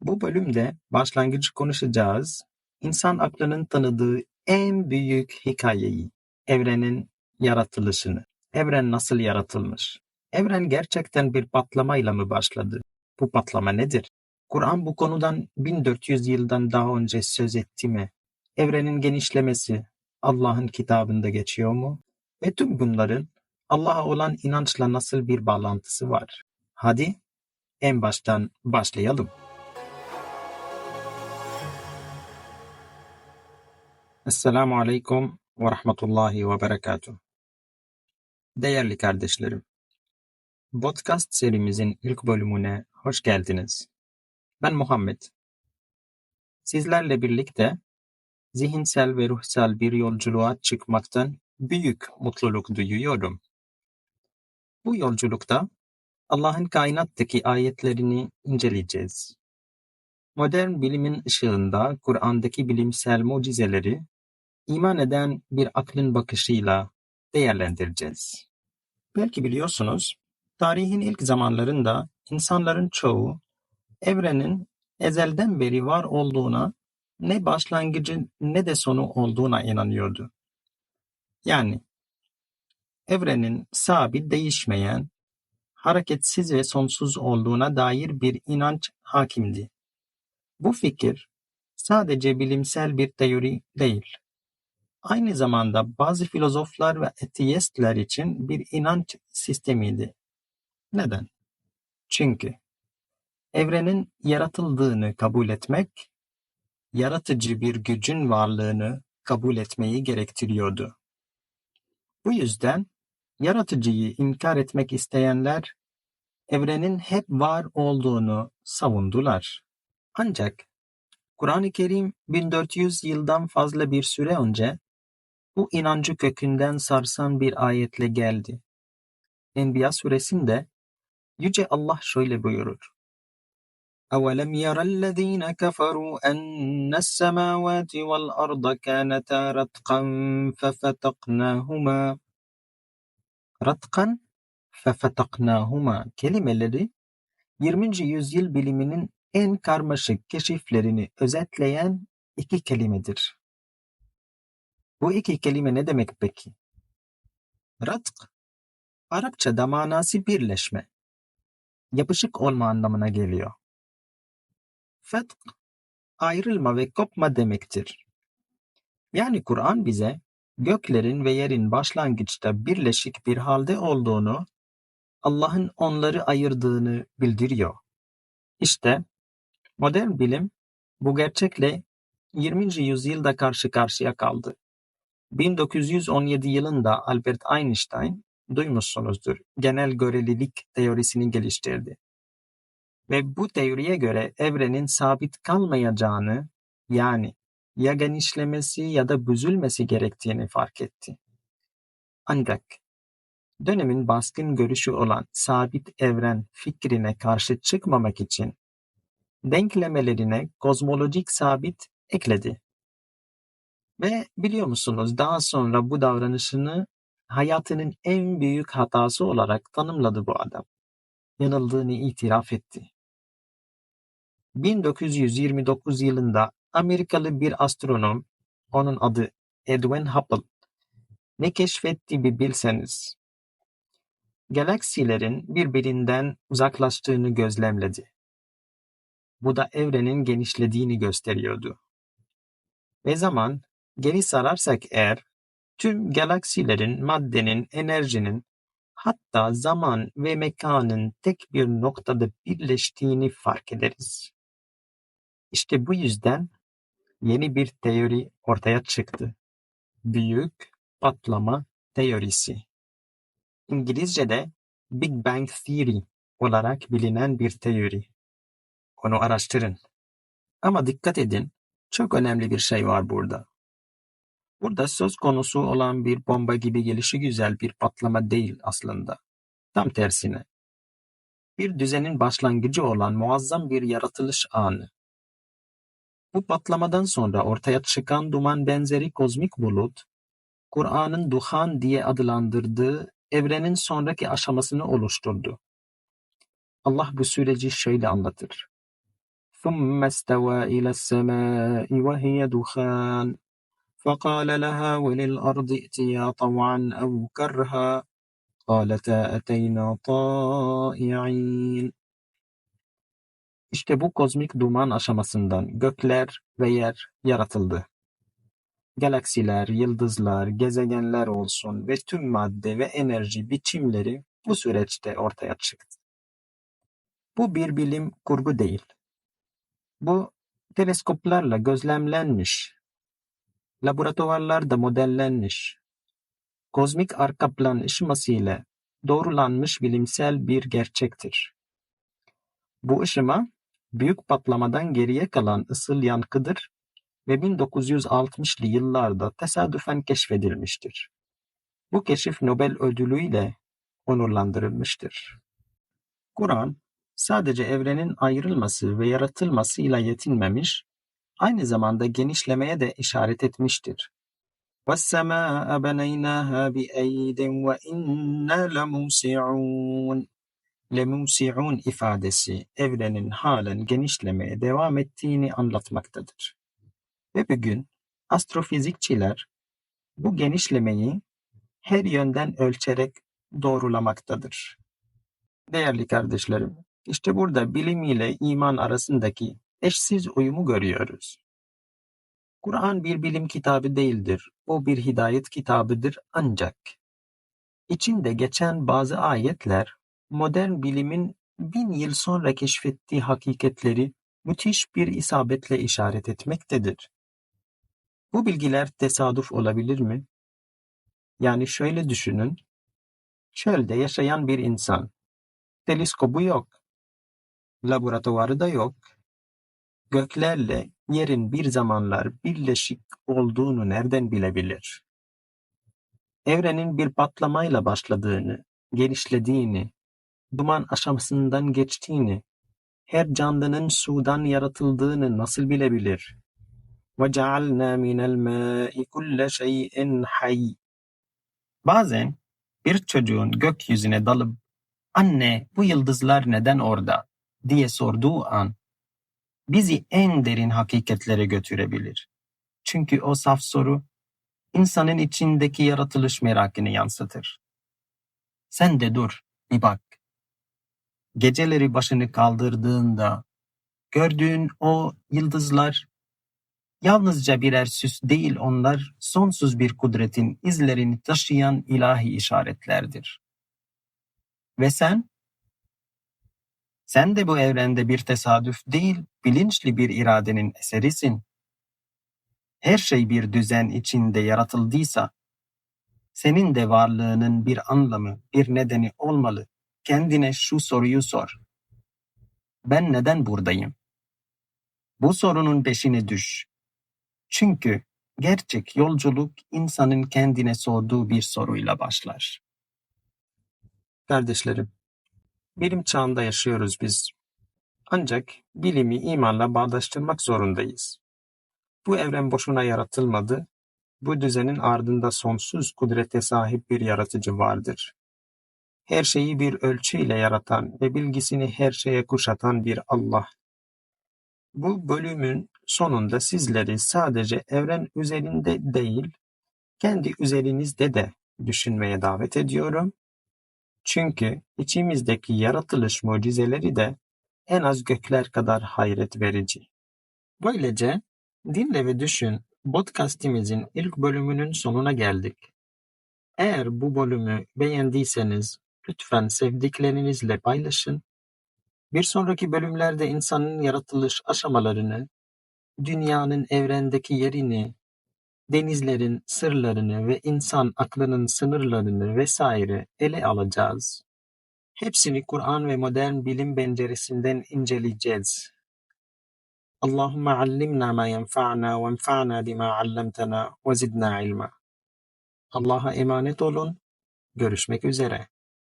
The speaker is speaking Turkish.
Bu bölümde başlangıcı konuşacağız. İnsan aklının tanıdığı en büyük hikayeyi, evrenin yaratılışını. Evren nasıl yaratılmış? Evren gerçekten bir patlamayla mı başladı? Bu patlama nedir? Kur'an bu konudan 1400 yıldan daha önce söz etti mi? Evrenin genişlemesi Allah'ın kitabında geçiyor mu? Ve tüm bunların Allah'a olan inançla nasıl bir bağlantısı var? Hadi en baştan başlayalım. Esselamu Aleyküm ve Rahmetullahi ve Berekatuhu. Değerli kardeşlerim, podcast serimizin ilk bölümüne hoş geldiniz. Ben Muhammed. Sizlerle birlikte zihinsel ve ruhsal bir yolculuğa çıkmaktan büyük mutluluk duyuyorum. Bu yolculukta Allah'ın kainattaki ayetlerini inceleyeceğiz. Modern bilimin ışığında Kur'an'daki bilimsel mucizeleri iman eden bir aklın bakışıyla değerlendireceğiz. Belki biliyorsunuz, tarihin ilk zamanlarında insanların çoğu evrenin ezelden beri var olduğuna, ne başlangıcı ne de sonu olduğuna inanıyordu. Yani evrenin sabit değişmeyen, hareketsiz ve sonsuz olduğuna dair bir inanç hakimdi. Bu fikir sadece bilimsel bir teori değil, aynı zamanda bazı filozoflar ve ateistler için bir inanç sistemiydi. Neden? Çünkü evrenin yaratıldığını kabul etmek, yaratıcı bir gücün varlığını kabul etmeyi gerektiriyordu. Bu yüzden yaratıcıyı inkar etmek isteyenler evrenin hep var olduğunu savundular. Ancak Kur'an-ı Kerim 1400 yıldan fazla bir süre önce bu inancı kökünden sarsan bir ayetle geldi. Enbiya suresinde Yüce Allah şöyle buyurur. أَوَلَمْ يَرَ الَّذ۪ينَ كَفَرُوا أَنَّ السَّمَاوَاتِ وَالْأَرْضَ كَانَتَا رَتْقًا فَفَتَقْنَاهُمَا Ratkan fefetaknahuma kelimeleri 20. yüzyıl biliminin en karmaşık keşiflerini özetleyen iki kelimedir. Bu iki kelime ne demek peki? Ratk, Arapçada manası birleşme, yapışık olma anlamına geliyor. Fetk, ayrılma ve kopma demektir. Yani Kur'an bize göklerin ve yerin başlangıçta birleşik bir halde olduğunu, Allah'ın onları ayırdığını bildiriyor. İşte modern bilim bu gerçekle 20. yüzyılda karşı karşıya kaldı. 1917 yılında Albert Einstein, duymuşsunuzdur, genel görelilik teorisini geliştirdi. Ve bu teoriye göre evrenin sabit kalmayacağını, yani ya genişlemesi ya da büzülmesi gerektiğini fark etti. Ancak dönemin baskın görüşü olan sabit evren fikrine karşı çıkmamak için denklemelerine kozmolojik sabit ekledi. Ve biliyor musunuz daha sonra bu davranışını hayatının en büyük hatası olarak tanımladı bu adam. Yanıldığını itiraf etti. 1929 yılında Amerikalı bir astronom, onun adı Edwin Hubble, ne keşfetti bir bilseniz. Galaksilerin birbirinden uzaklaştığını gözlemledi. Bu da evrenin genişlediğini gösteriyordu. Ve zaman Geri sararsak eğer, tüm galaksilerin, maddenin, enerjinin, hatta zaman ve mekanın tek bir noktada birleştiğini fark ederiz. İşte bu yüzden yeni bir teori ortaya çıktı. Büyük patlama teorisi. İngilizce'de Big Bang Theory olarak bilinen bir teori. Onu araştırın. Ama dikkat edin, çok önemli bir şey var burada. Burada söz konusu olan bir bomba gibi gelişigüzel bir patlama değil aslında. Tam tersine. Bir düzenin başlangıcı olan muazzam bir yaratılış anı. Bu patlamadan sonra ortaya çıkan duman benzeri kozmik bulut, Kur'an'ın duhan diye adlandırdığı evrenin sonraki aşamasını oluşturdu. Allah bu süreci şöyle anlatır. ثم استوى إلى السماء وهي دخان فقال لها وللأرض ائتيا طوعا أو كرها قالتا أتينا طائعين İşte bu kozmik duman aşamasından gökler ve yer yaratıldı. Galaksiler, yıldızlar, gezegenler olsun ve tüm madde ve enerji biçimleri bu süreçte ortaya çıktı. Bu bir bilim kurgu değil. Bu teleskoplarla gözlemlenmiş, laboratuvarlarda modellenmiş, kozmik arka plan ışımasıyla doğrulanmış bilimsel bir gerçektir. Bu ışıma büyük patlamadan geriye kalan ısıl yankıdır ve 1960'lı yıllarda tesadüfen keşfedilmiştir. Bu keşif Nobel ödülüyle onurlandırılmıştır. Kur'an sadece evrenin ayrılması ve yaratılmasıyla yetinmemiş, aynı zamanda genişlemeye de işaret etmiştir. وَالسَّمَاءَ بَنَيْنَاهَا بِأَيْدٍ وَإِنَّا لَمُوسِعُونَ Lemusi'un ifadesi evrenin halen genişlemeye devam ettiğini anlatmaktadır. Ve bugün astrofizikçiler bu genişlemeyi her yönden ölçerek doğrulamaktadır. Değerli kardeşlerim, işte burada bilim ile iman arasındaki eşsiz uyumu görüyoruz. Kur'an bir bilim kitabı değildir, o bir hidayet kitabıdır ancak içinde geçen bazı ayetler modern bilimin bin yıl sonra keşfettiği hakikatleri müthiş bir isabetle işaret etmektedir. Bu bilgiler tesadüf olabilir mi? Yani şöyle düşünün, çölde yaşayan bir insan, teleskobu yok, laboratuvarı da yok, göklerle yerin bir zamanlar birleşik olduğunu nereden bilebilir? Evrenin bir patlamayla başladığını, genişlediğini, duman aşamasından geçtiğini, her canlının sudan yaratıldığını nasıl bilebilir? وَجَعَلْنَا مِنَ الْمَاءِ كُلَّ شَيْءٍ حَيٍّ Bazen bir çocuğun gökyüzüne dalıp anne bu yıldızlar neden orada diye sorduğu an bizi en derin hakikatlere götürebilir. Çünkü o saf soru insanın içindeki yaratılış merakını yansıtır. Sen de dur, bir bak. Geceleri başını kaldırdığında gördüğün o yıldızlar yalnızca birer süs değil onlar sonsuz bir kudretin izlerini taşıyan ilahi işaretlerdir. Ve sen? Sen de bu evrende bir tesadüf değil, bilinçli bir iradenin eserisin. Her şey bir düzen içinde yaratıldıysa, senin de varlığının bir anlamı, bir nedeni olmalı. Kendine şu soruyu sor. Ben neden buradayım? Bu sorunun peşine düş. Çünkü gerçek yolculuk insanın kendine sorduğu bir soruyla başlar. Kardeşlerim, bilim çağında yaşıyoruz biz. Ancak bilimi imanla bağdaştırmak zorundayız. Bu evren boşuna yaratılmadı. Bu düzenin ardında sonsuz kudrete sahip bir yaratıcı vardır her şeyi bir ölçüyle yaratan ve bilgisini her şeye kuşatan bir Allah. Bu bölümün sonunda sizleri sadece evren üzerinde değil, kendi üzerinizde de düşünmeye davet ediyorum. Çünkü içimizdeki yaratılış mucizeleri de en az gökler kadar hayret verici. Böylece Dinle ve Düşün podcastimizin ilk bölümünün sonuna geldik. Eğer bu bölümü beğendiyseniz Lütfen sevdiklerinizle paylaşın. Bir sonraki bölümlerde insanın yaratılış aşamalarını, dünyanın evrendeki yerini, denizlerin sırlarını ve insan aklının sınırlarını vesaire ele alacağız. Hepsini Kur'an ve modern bilim penceresinden inceleyeceğiz. Allahümme allimna ma yenfa'na ve enfa'na bima allamtana ve zidna ilma. Allah'a emanet olun. Görüşmek üzere.